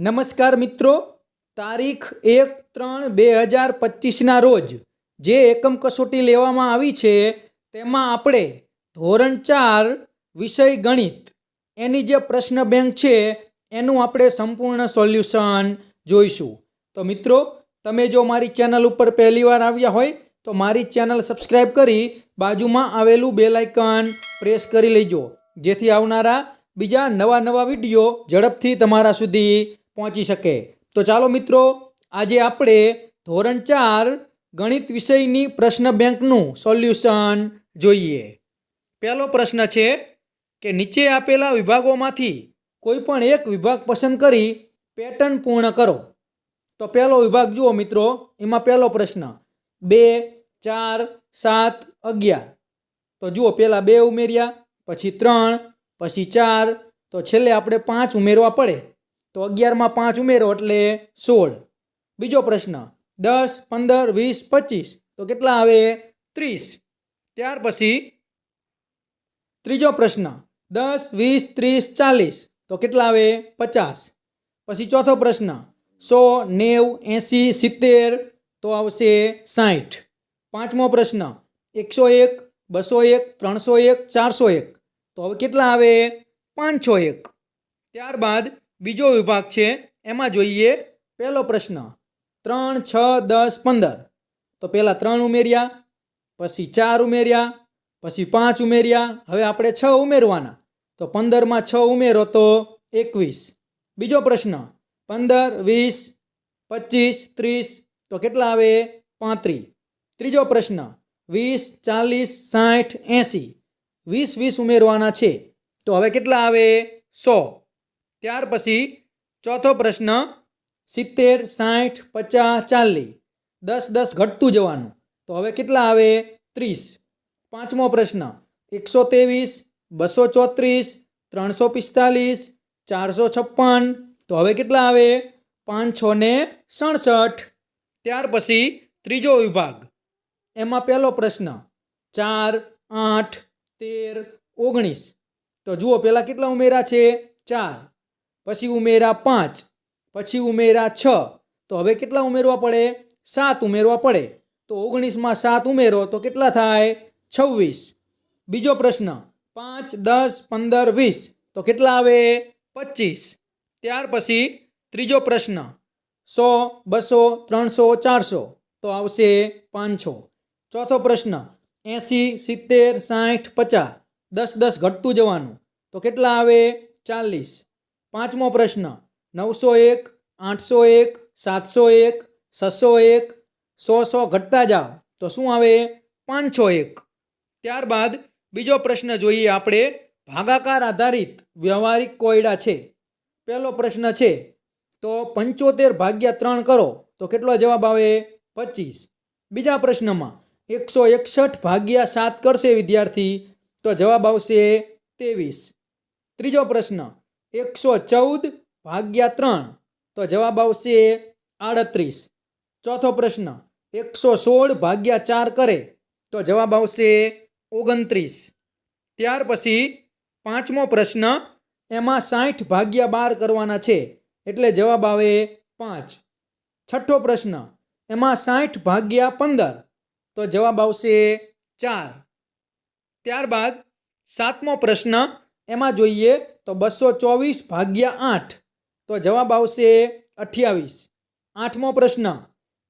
નમસ્કાર મિત્રો. તારીખ એક ત્રણ બે હજાર પચીસના રોજ જે એકમ કસોટી લેવામાં આવી છે, તેમાં આપણે ધોરણ ચાર વિષય ગણિત, એની જે પ્રશ્ન બેંક છે, એનું આપણે સંપૂર્ણ સોલ્યુશન જોઈશું. તો મિત્રો, તમે જો મારી ચેનલ ઉપર પહેલીવાર આવ્યા હોય, તો મારી ચેનલ સબસ્ક્રાઈબ કરી બાજુમાં આવેલું બેલ આઇકન પ્રેસ કરી લેજો. જેથી આવનારા બીજા નવા નવા વીડિયો ઝડપથી તમારા સુધી પહોંચી શકે. તો ચાલો મિત્રો, આજે આપણે ધોરણ ચાર ગણિત વિષયની પ્રશ્ન બેંકનું સોલ્યુશન જોઈએ. પહેલો પ્રશ્ન છે કે નીચે આપેલા વિભાગોમાંથી કોઈ પણ એક વિભાગ પસંદ કરી પેટર્ન પૂર્ણ કરો. તો પહેલો વિભાગ જુઓ મિત્રો, એમાં પહેલો પ્રશ્ન, બે, ચાર, સાત, અગિયાર. તો જુઓ પહેલાં બે ઉમેર્યા, પછી ત્રણ, પછી ચાર. તો છેલ્લે આપણે પાંચ ઉમેરવા પડે. તો અગિયારમાં પાંચ ઉમેરો એટલે સોળ. બીજો પ્રશ્ન, દસ, પંદર, વીસ, પચીસ. તો કેટલા આવે? ત્રીસ. ત્યાર પછી ત્રીજો પ્રશ્ન, દસ, વીસ, ત્રીસ, ચાલીસ. તો કેટલા આવે? પચાસ. પછી ચોથો પ્રશ્ન, સો, નેવ, એંસી, સિત્તેર. તો આવશે સાઠ પાંચમો પ્રશ્ન, એકસો એક, બસો એક, ત્રણસો એક, ચારસો એક. તો હવે કેટલા આવે? પાંચસો એક. ત્યારબાદ બીજો વિભાગ છે, એમાં જોઈએ પહેલો પ્રશ્ન, ત્રણ, છ, દસ, પંદર. તો પહેલાં ત્રણ ઉમેર્યા, પછી ચાર ઉમેર્યા, પછી પાંચ ઉમેર્યા, હવે આપણે છ ઉમેરવાના. તો પંદરમાં છ ઉમેરો તો એકવીસ. બીજો પ્રશ્ન, પંદર, વીસ, પચીસ, ત્રીસ, તો કેટલા આવે? પાંત્રીસ. ત્રીજો પ્રશ્ન, વીસ, ચાલીસ, સાઠ, એંસી. વીસ વીસ ઉમેરવાના છે. તો હવે કેટલા આવે? સો. ત્યાર પછી ચોથો પ્રશ્ન સિત્તેર, સાઠ, પચાસ, ચાલીસ. દસ દસ ઘટતું જવાનું. તો હવે કેટલા આવે? ત્રીસ. પાંચમો પ્રશ્ન. એકસો ત્રેવીસ, બસો ચોત્રીસ, ત્રણસો પિસ્તાલીસ, ચારસો છપ્પન. તો હવે કેટલા આવે? પાંચસો ને સડસઠ. ત્યાર પછી ત્રીજો વિભાગ. એમાં પહેલો પ્રશ્ન. ચાર, આઠ, તેર, ઓગણીસ. તો જુઓ, પહેલાં કેટલા ઉમેરા છે? ચાર. પછી ઉમેરા પાંચ, પછી ઉમેરા છ. તો હવે કેટલા ઉમેરવા પડે? સાત ઉમેરવા પડે. તો ઓગણીસમાં સાત ઉમેરો તો કેટલા થાય? છવ્વીસ. બીજો પ્રશ્ન, પાંચ, દસ, પંદર, વીસ. તો કેટલા આવે? પચીસ. ત્યાર પછી ત્રીજો પ્રશ્ન, સો, બસો, ત્રણસો, ચારસો. તો આવશે પાંચસો. ચોથો પ્રશ્ન, એંસી, સિત્તેર, સાઠ, પચાસ. દસ દસ ઘટતું જવાનું. તો કેટલા આવે? ચાલીસ. પાંચમો પ્રશ્ન, નવસો એક, આઠસો એક, સાતસો એક, છસો એક, સો સો ઘટતા જાઓ. તો શું આવે? પાંચસો એક. ત્યારબાદ બીજો પ્રશ્ન જોઈએ આપણે, ભાગાકાર આધારિત વ્યવહારિક કોયડા છે. પહેલો પ્રશ્ન છે, તો પંચોતેર ભાગ્યા ત્રણ કરો, તો કેટલો જવાબ આવે? પચીસ. બીજા પ્રશ્નમાં, એકસો એકસઠ ભાગ્યા સાત કરશે વિદ્યાર્થી, તો જવાબ આવશે ત્રેવીસ. ત્રીજો પ્રશ્ન એકસો ચૌદ ભાગ્યા ત્રણ. તો જવાબ આવશે આડત્રીસ. ચોથો પ્રશ્ન, એકસો સોળ ભાગ્યા ચાર કરે. તો જવાબ આવશે ઓગણત્રીસ. ત્યાર પછી પાંચમો પ્રશ્ન, એમાં સાઠ ભાગ્યા બાર કરવાના છે. એટલે જવાબ આવે પાંચ. છઠ્ઠો પ્રશ્ન, એમાં સાઠ ભાગ્યા પંદર. તો જવાબ આવશે ચાર. ત્યારબાદ સાતમો પ્રશ્ન, એમાં જોઈએ તો બસો ચોવીસ ભાગ્યા આઠ. તો જવાબ આવશે અઠ્યાવીસ. આઠમો પ્રશ્ન,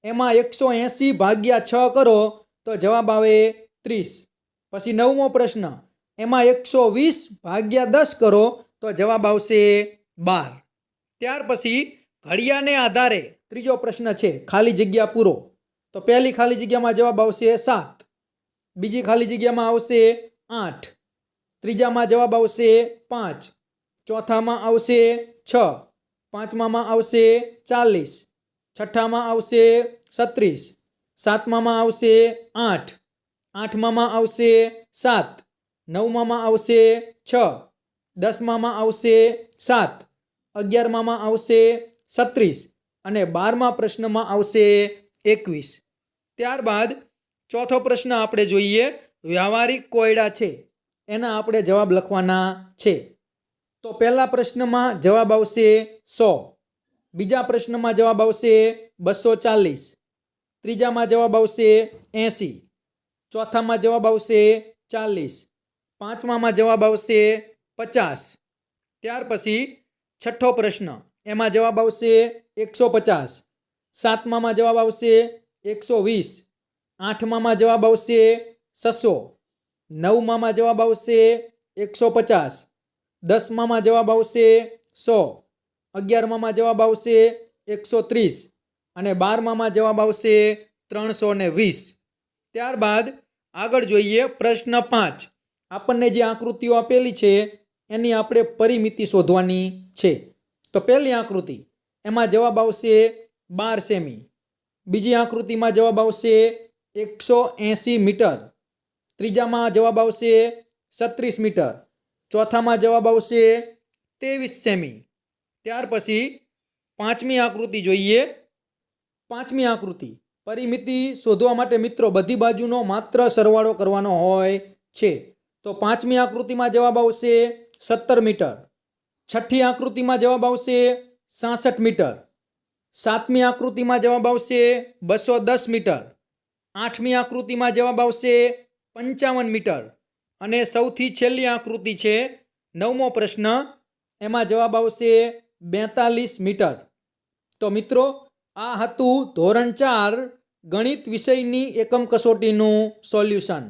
એમાં એકસો એંસી ભાગ્યા છ કરો, તો જવાબ આવે ત્રીસ. પછી નવમો પ્રશ્ન, એમાં એકસો વીસ ભાગ્યા દસ કરો, તો જવાબ આવશે બાર. ત્યાર પછી ઘડિયાને આધારે ત્રીજો પ્રશ્ન છે, ખાલી જગ્યા પૂરો. તો પહેલી ખાલી જગ્યામાં જવાબ આવશે સાત. બીજી ખાલી જગ્યામાં આવશે આઠ. ત્રીજામાં જવાબ આવશે પાંચ. ચોથામાં આવશે છ, પાંચમામાં આવશે ચાલીસ, છઠ્ઠામાં આવશે છત્રીસ, સાતમામાં આવશે આઠ, આઠમામાં આવશે સાત, નવમામાં આવશે છ, દસમામાં આવશે સાત, અગિયારમામાં આવશે છત્રીસ અને બારમા પ્રશ્નમાં આવશે એકવીસ. ત્યારબાદ ચોથો પ્રશ્ન આપણે જોઈએ, વ્યવહારિક કોયડા છે. એના આપણે જવાબ લખવાના છે. તો પહેલા પ્રશ્નમાં જવાબ આવશે સો. બીજા પ્રશ્નમાં જવાબ આવશે બસો ચાલીસ. ત્રીજામાં જવાબ આવશે એંસી. ચોથામાં જવાબ આવશે ચાલીસ. પાંચમામાં જવાબ આવશે પચાસ. ત્યાર પછી છઠ્ઠો પ્રશ્ન, એમાં જવાબ આવશે એકસો પચાસ. સાતમામાં જવાબ આવશે એકસો વીસ. આઠમામાં જવાબ આવશે છસો. નવમામાં જવાબ આવશે એકસો પચાસ. દસમામાં જવાબ આવશે સો, અગિયારમામાં જવાબ આવશે એકસો ત્રીસ અને બારમામાં જવાબ આવશે ત્રણસો ને વીસ. ત્યારબાદ આગળ જોઈએ પ્રશ્ન પાંચ. આપણને જે આકૃતિઓ આપેલી છે, એની આપણે પરિમિતિ શોધવાની છે. તો પહેલી આકૃતિ, એમાં જવાબ આવશે બાર સેમી. બીજી આકૃતિમાં જવાબ આવશે એકસો એંસી મીટર. ત્રીજામાં જવાબ આવશે છત્રીસ મીટર. ચોથામાં જવાબ આવશે ત્રેવીસ સેમી. ત્યાર પછી પાંચમી આકૃતિ જોઈએ. પાંચમી આકૃતિ. પરિમિતિ શોધવા માટે મિત્રો બધી બાજુનો માત્ર સરવાળો કરવાનો હોય છે. તો પાંચમી આકૃતિમાં જવાબ આવશે સત્તર મીટર. છઠ્ઠી આકૃતિમાં જવાબ આવશે સાસઠ મીટર. સાતમી આકૃતિમાં જવાબ આવશે બસો દસ મીટર. આઠમી આકૃતિમાં જવાબ આવશે પંચાવન મીટર. અને સૌથી છેલ્લી આકૃતિ છે નવમો પ્રશ્ન. એમાં જવાબ આવશે બેતાલીસ મીટર. તો મિત્રો, આ હતું ધોરણ ચાર ગણિત વિષયની એકમ કસોટીનું સોલ્યુશન.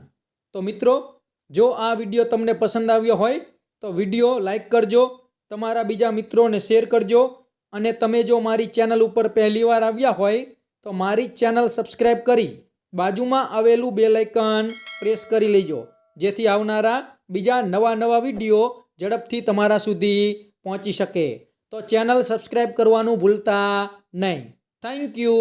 તો મિત્રો, જો આ વીડિયો તમને પસંદ આવ્યો હોય, તો વીડિયો લાઈક કરજો, તમારા બીજા મિત્રોને શેર કરજો, અને તમે જો મારી ચેનલ ઉપર પહેલીવાર આવ્યા હોય, તો મારી ચેનલ સબસ્ક્રાઈબ કરી બાજુમાં આવેલું બેલ આઇકન પ્રેસ કરી લેજો. જેથી આવનારા બીજા નવા નવા વીડિયો ઝડપથી તમારા સુધી પહોંચી શકે. તો ચેનલ સબસ્ક્રાઈબ કરવાનું ભૂલતા નહીં. Thank you.